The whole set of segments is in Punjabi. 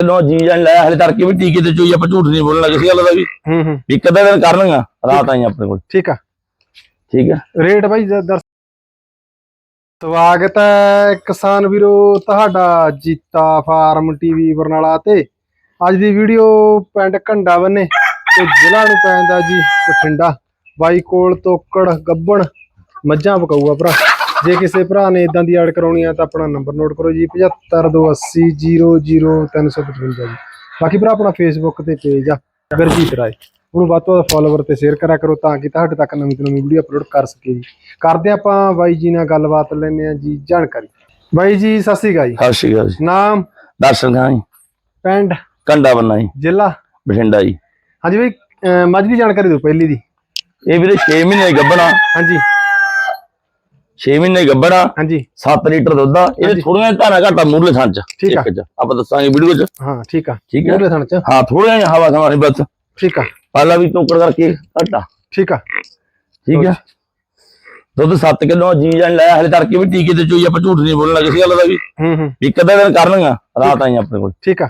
ਕਿਲੋ ਜੀ ਜਾਨ ਲਾਇਆ ਹਲੇ ਤੜਕੇ ਵੀ ਟੀਕੇ ਤੇ ਚੋਈ ਆਪਾਂ ਝੂਠ ਨਹੀਂ ਬੋਲਣ ਲੱਗੇ ਸੀ ਗੱਲ ਦਾ ਵੀ। ਹੂੰ ਹੂੰ। ਇੱਕ ਅੱਧਾ ਦਿਨ ਕਰਨਗਾ ਰਾਤ ਆਈ ਆਪਣੇ ਕੋਲ। ਠੀਕ ਆ। ਠੀਕ ਹੈ ਰੇਟ ਬਾਈ ਜ- ਦਰਸ ਸਵਾਗਤ ਹੈ ਕਿਸਾਨ ਵੀਰੋ ਤੁਹਾਡਾ ਜੀਤਾ ਫਾਰਮ ਟੀਵੀ ਬਰਨਾਲਾ ਤੇ। ਅੱਜ ਦੀ ਵੀਡੀਓ ਪਿੰਡ ਘੰਡਾ ਬੰਨੇ ਤੇ ਜ਼ਿਲ੍ਹਾ ਨੂੰ ਪੈਂਦਾ ਜੀ ਬਠਿੰਡਾ। ਬਾਈ ਕੋਲ ਤੋਕੜ ਗੱਬਣ ਮੱਝਾਂ ਪਕਾਊਗਾ ਭਰਾ। ਜੇ ਕਿਸੇ ਭਰਾ ਨੇ ਇਦਾਂ ਦੀ ਐਡ ਕਰਾਉਣੀ ਆ ਤਾਂ ਆਪਣਾ ਨੰਬਰ ਨੋਟ ਕਰੋ ਜੀ 7528000355 ਜੀ। ਬਾਕੀ ਭਰਾ ਆਪਣਾ ਫੇਸਬੁੱਕ ਤੇ ਪੇਜ ਆ ਗੁਰਜੀਤ ਰਾਏ। ਉਹਨੂੰ ਵੱਧ ਤੋਂ ਵੱਧ ਫਾਲੋਵਰ ਤੇ ਸ਼ੇਅਰ ਕਰਿਆ ਕਰੋ ਤਾਂ ਕਿ ਤੁਹਾਡੇ ਤੱਕ ਨਵੀਂ ਤੋਂ ਨਵੀਂ ਵੀਡੀਓ ਅਪਲੋਡ ਕਰ ਸਕੀਏ ਜੀ। ਕਰਦੇ ਆਪਾਂ ਬਾਈ ਜੀ ਨਾਲ ਗੱਲਬਾਤ ਲੈਣੇ ਆ ਜੀ ਜਾਣਕਾਰੀ। ਬਾਈ ਜੀ ਸਤਿ ਸ੍ਰੀ ਅਕਾਲ ਜੀ। ਸਤਿ ਸ਼੍ਰੀ ਅਕਾਲ ਜੀ। ਨਾਮ? ਦਰਸ਼ਨ ਖਾਂ ਜੀ। ਪਿੰਡ? ਕੰਡਾ ਬੰਨਾ ਜੀ। ਜ਼ਿਲ੍ਹਾ? ਬਠਿੰਡਾ ਜੀ। ਹਾਂਜੀ ਬਾਈ ਮੱਝ ਦੀ ਜਾਣਕਾਰੀ ਦਿਓ ਪਹਿਲੀ ਦੀ। ਇਹ ਵੀਰੇ 6 ਮਹੀਨੇ ਗੱਬਣਾ ਹਾਂਜੀ। 6 ਮਹੀਨੇ ਗੱਬਣਾ ਹਾਂਜੀ। 7 ਲੀਟਰ ਦੁੱਧ ਆ। ਇਹਦੇ ਥੋੜੀਆਂ ਧਾਰਾ ਘਾਟਾ ਮੂਰਲੇ ਥਾਂ ਚ। ਠੀਕ ਆ। ਆਪਾਂ ਦੱਸਾਂਗੇ ਵੀਡੀਓ ਚ। ਹਾਂ ਠੀਕ ਆ। ਠੀਕ ਮੂਹਰਲੇ ਥਣ ਚ। ਹਾਂ ਥੋੜੀਆਂ ਜਿਹੀਆਂ ਹਵਾ ਸਮਾਰੀ ਬਸ। ਠੀਕ ਆ। ਪਾਲਾ ਵੀ ਟੋਕਰ ਕਰਕੇ ਘਾਟਾ। ਠੀਕ ਆ। ਠੀਕ ਹੈ ਦੁੱਧ 7 ਕਿਲੋ ਜੀ ਜਾਨ ਲਾਇਆ ਹਲੇ ਤੜਕੇ ਵੀ ਟੀਕੇ ਤੇ ਚੋਈ ਆਪਾਂ ਝੂਠ ਨਹੀਂ ਬੋਲਣ ਲੱਗੇ ਸੀ ਗੱਲ ਦਾ ਵੀ। ਹੂੰ ਹੂੰ। ਇੱਕ ਅੱਧਾ ਦਿਨ ਕਰਨਗਾ ਰਾਤ ਆਈ ਆਪਣੇ ਕੋਲ। ਠੀਕ ਆ।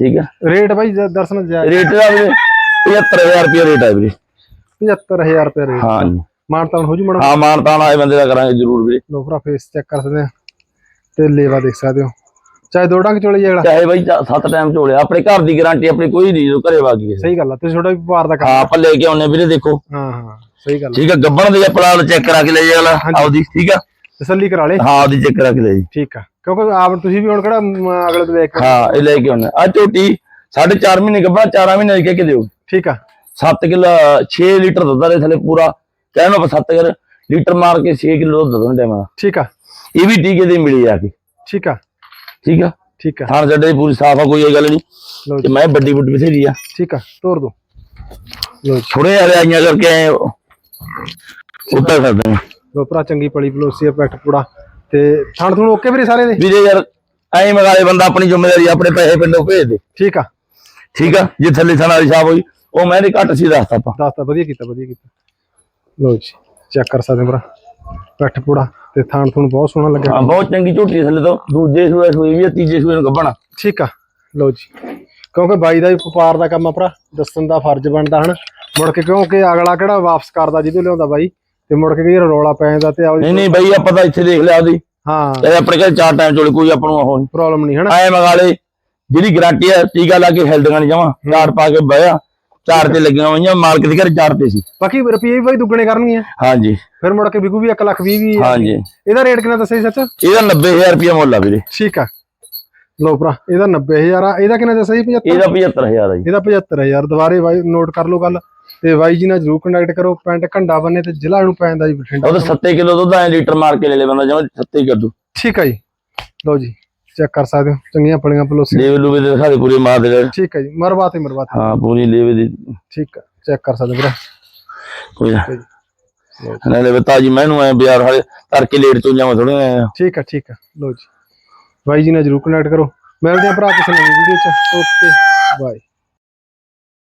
ਠੀਕ ਹੈ ਰੇਟ ਜ- ਦਰਸ਼ਨ ਜਾਇਜ਼ ਰੇਟ ਦਾ ਵੀਰੇ 75000 ਰੁਪਏ ਰੇਟ ਹੈ ਵੀਰੇ। 75000 ਰੁਪਏ ਰੇਟ। ਹਾਂ ਜੀ ਮਾਨਤਾਨ ਹੋ ਜੂ ਮੜਾ ਹਾਂ ਮਾਨਤਾਨ ਆਏ ਬੰਦੇ ਦਾ ਕਰਾਂਗੇ ਜ਼ਰੂਰ ਵੀਰੇ। ਲੋ ਭਰਾ ਫੇਸ ਚੈੱਕ ਕਰ ਸਕਦੇ ਆ। ਤੇ ਲੇਵਾ ਦੇਖ ਸਕਦੇ ਹੋ। ਚਾਹੇ ਦੋ ਡੰਗ ਚੋਲੇ ਜਿਹੜਾ ਚਾਹੇ ਬਾਈ ਸੱਤ ਟਾਈਮ ਝੋਲਿਆ ਆਪਣੇ ਘਰ ਦੀ ਗਾਰੰਟੀ ਆਪਣੀ ਕੋਈ ਨਹੀਂ ਜੋ ਘਰੇ ਵਾਗੀ ਹੈ ਸਹੀ ਗੱਲ ਆ ਤੁਸੀਂ ਛੋਟਾ ਵੀ ਵਪਾਰ ਦਾ ਕੰਮ ਹਾਂ ਆਪਾਂ ਲੈ ਕੇ ਆਉਨੇ ਵੀਰੇ ਦੇਖੋ। ਹਾਂ ਹਾਂ ਸਹੀ ਗੱਲ ਆ। ਠੀਕ ਹੈ ਗੱਬਣ ਦੇ ਆਪਣਾ ਚੈੱਕ ਕਰਾ ਕੇ ਲੈ ਜਾਏਗਾ ਆਪਦੀ ਠੀਕ ਆ? ਤਸੱਲੀ ਕਰਾ ਲੇ। ਹਾਂ ਆਪਦੀ ਚੈੱਕ ਕਰਾ ਕੇ ਲੈ ਜੀ। ਠੀਕ ਆ ਕਿਉਂਕਿ ਆਪ ਤੁਸੀਂ ਵੀ ਹੁਣ ਕਿਹੜਾ ਅਗਲੇ ਤੋਂ ਦੇਖ ਕੇ ਹਾਂ ਇਹ ਲੈ ਕੇ ਆਉਨੇ ਆ ਝੋਟੀ ਸਾਢੇ ਚਾਰ ਮਹੀਨੇ ਗੱਬਣ 4 ਮਹੀਨੇ ਕਹਿ ਕੇ ਦਿਓ। ਠੀਕ ਆ। 7 ਕਿਲੋ 6 ਲੀਟਰ ਦੁੱਧ ਦੇ ਥਲੇ ਪੂਰਾ। ਕਹਿਣਾ ਆਪਾਂ 7 ਕਰ ਲੀਟਰ ਮਾਰ ਕੇ 6 ਕਿਲੋ ਦੁੱਧ ਦੋਨੇ ਟਾਈਮ ਦਾ ਠੀਕ ਆ। ਇਹ ਵੀ ਟੀਕੇ ਦੀ ਮਿਲੀ ਆ ਕੇ। ਠੀਕ ਆ। ਠੀਕ ਆ? ਠੀਕ ਆ। ਥਾਂ ਜੱਡੇ ਪੂਰੀ ਸਾਫ਼ ਆ ਕੋਈ ਇਹ ਗੱਲ ਨਹੀਂ। ਤੇ ਜੀ ਮੈਂ ਵੱਡੀ ਵੱਡੀ ਬਥੇਰੀ ਆ। ਠੀਕ ਆ ਤੋਰ ਦੋ। ਲੋ ਜੀ। ਥੋੜੇ ਹਲੇ ਆਈਆਂ ਕਰਕੇ ਆਏ ਉੱਤਰ ਸਕਦੇ ਨੇ ਲੋ ਭਰਾ ਚੰਗੀ ਪਲੀ ਪਲੋਸੀ ਆ ਪੈਟ ਪੂੜਾ। ਤੇ ਥਣ ਥੁਣ ਓਕੇ ਵੀਰੇ ਸਾਰੇ ਦੇ? ਵੀਰੇ ਯਾਰ ਐਂ ਮਗਾਲੇ ਬੰਦਾ ਆਪਣੀ ਜ਼ਿੰਮੇਵਾਰੀ ਆਪਣੇ ਪੈਸੇ ਪਿੰਡੋਂ ਭੇਜ ਦੇ। ਠੀਕ ਆ। ਠੀਕ ਆ? ਜੇ ਥੱਲੇ ਵਾਲੀ ਸਾਫ਼ ਹੋਈ ਉਹ ਮੈਂ ਨਹੀਂ ਘੱਟ ਸੀ ਦੱਸਤਾ ਆਪਾਂ। ਦੱਸਤਾ ਵਧੀਆ ਕੀਤਾ ਵਧੀਆ ਕੀਤਾ। ਲੋ ਜੀ ਚੈੱਕ ਕਰ ਸਕਦੇ ਹੋ ਭਰਾ। ਪੈਟ ਪੂੜਾ ਤੇ ਥਣ ਥੁਣ ਬਹੁਤ ਸੋਹਣਾ ਲੱਗਿਆ। ਹਾਂ ਬਹੁਤ ਚੰਗੀ ਝੋਟੀ ਥੱਲੇ ਤੋਂ। ਦੂਜੇ ਸੂਏ ਸੂਈ ਵੀ ਆ, ਤੀਜੇ ਸੂਏ ਨੂੰ ਗੱਭਣਾ। ਠੀਕ ਆ ਲਓ ਜੀ। ਕਿਉਂਕਿ ਬਾਈ ਦਾ ਵੀ ਵਪਾਰ ਦਾ ਕੰਮ ਆ ਭਰਾ ਦੱਸਣ ਦਾ ਫਰਜ਼ ਬਣਦਾ ਹਨ। ਮੁੜ ਕੇ ਕਿਉਂਕਿ ਅਗਲਾ ਕਿਹੜਾ ਵਾਪਸ ਕਰਦਾ ਜਿਹਦੇ ਲਿਆਉਂਦਾ ਬਾਈ ਤੇ ਮੁੜ ਕੇ ਕਈ ਰੌਲਾ ਪੈ ਜਾਂਦਾ ਤੇ ਨਹੀਂ ਨਹੀਂ ਬਈ ਆਪਾਂ ਤਾਂ ਇੱਥੇ ਦੇਖ ਲਿਆ ਉਹਦੀ। ਹਾਂ। ਇਹ ਆਪਣੇ ਘਰ ਚਾਰ ਟਾਈਮ ਚੋਲੇ ਕੋਈ ਆਪਾਂ ਨੂੰ ਉਹ ਨਹੀਂ। ਪ੍ਰੋਬਲਮ ਨਹੀਂ ਹਨਾ। ਐ ਮਗਾਲੇ ਜਿਹੜੀ ਗਾਰੰਟੀ ਆ ਟੀਕਾ ਲਾ ਕੇ ਹਿਲਦੀਆਂ ਨਹੀਂ ਜਮਾ ਚਾਰ ਪਾ ਕੇ ਬਹਿਆ ਚਾਰ ਤੇ ਲੱਗੀਆਂ ਹੋਈਆਂ ਮਾਲਕ ਦੇ ਘਰ ਚਾਰ ਤੇ ਸੀ। ਬਾਕੀ ਰੁਪਏ ਵੀ ਬਾਈ ਦੁੱਗਣੇ ਕਰਨਗੀਆਂ। ਹਾਂਜੀ। ਫਿਰ ਮੁੜ ਕੇ ਵਿਕੂ ਵੀ 1 ਲੱਖ 20 ਵੀ ਹਾਂਜੀ। ਇਹਦਾ ਰੇਟ ਕਿੰਨਾ ਦੱਸਿਆ ਸੱਚ? ਇਹਦਾ 90000 ਰੁਪਏ ਮੁੱਲ ਆ ਵੀਰੇ। ਠੀਕ ਆ। ਲਓ ਭਰਾ ਇਹਦਾ 90000 ਆ। ਇਹਦਾ ਕਿੰਨਾ ਦੱਸਿਆ ਸੀ? 75 ਇਹਦਾ 75000 ਆ ਜੀ। ਇਹਦਾ 75000 ਦੁਬਾਰੇ ਬਾਈ ਨੋਟ ਕਰ ਲਓ ਗੱਲ। ਤੇ ਬਾਈ ਜੀ ਨਾਲ ਜਰੂਰ ਕੰਟੈਕਟ ਕਰੋ। ਪਿੰਡ ਘੰਡਾ ਬੰਨੇ ਤੇ ਜ਼ਿਲ੍ਹਾ ਨੂੰ ਪੈਂਦਾ ਜੀ ਬਠਿੰਡਾ ਉਹ ਤਾਂ 7 ਕਿਲੋ ਦੁੱਧ ਐ ਲੀਟਰ ਮਾਰ ਕੇ ਲੈ ਲੈ ਬੰਦਾ ਜਮਾ 7 ਹੀ ਕਰ ਦੂ। ਠੀਕ ਆ ਜੀ। ਲਓ ਜੀ। ਚੈੱਕ ਕਰ ਸਕਦੇ ਹੋ। ਚੰਗੀਆਂ ਪਲੀਆਂ ਪਲੋਸੀ। ਲੇਵੇ ਲੂਵੇ ਦੇ ਦਿਖਾ ਦੇ ਪੂਰੀ ਮਾਰ ਦੇ ਠੀਕ ਹੈ ਜੀ ਮਰਵਾਤੇ ਮਰਵਾਤੇ ਹਾਂ ਪੂਰੀ ਲੇਵੇ ਦੀ। ਠੀਕ ਹੈ ਚੈੱਕ ਕਰ ਸਕਦੇ ਵੀਰੇ। ਕੋਈ ਨਾ। ਨਾਲੇ ਬਤਾ ਜੀ ਮੈਨੂੰ ਐ ਬਿਆਰ ਹਾਲੇ ਕਰਕੇ ਲੇਟ ਤੋਂ ਜਾਵਾਂ ਥੋੜੇ ਠੀਕ ਹੈ ਠੀਕ ਹੈ। ਲਓ ਜੀ। ਬਾਈ ਜੀ ਨਾਲ ਜਰੂਰ ਕਨੈਕਟ ਕਰੋ। ਮਿਲਦੇ ਆ ਭਰਾ ਕਿਸੇ ਨਵੀਂ ਵੀਡੀਓ ਚ। Okay bye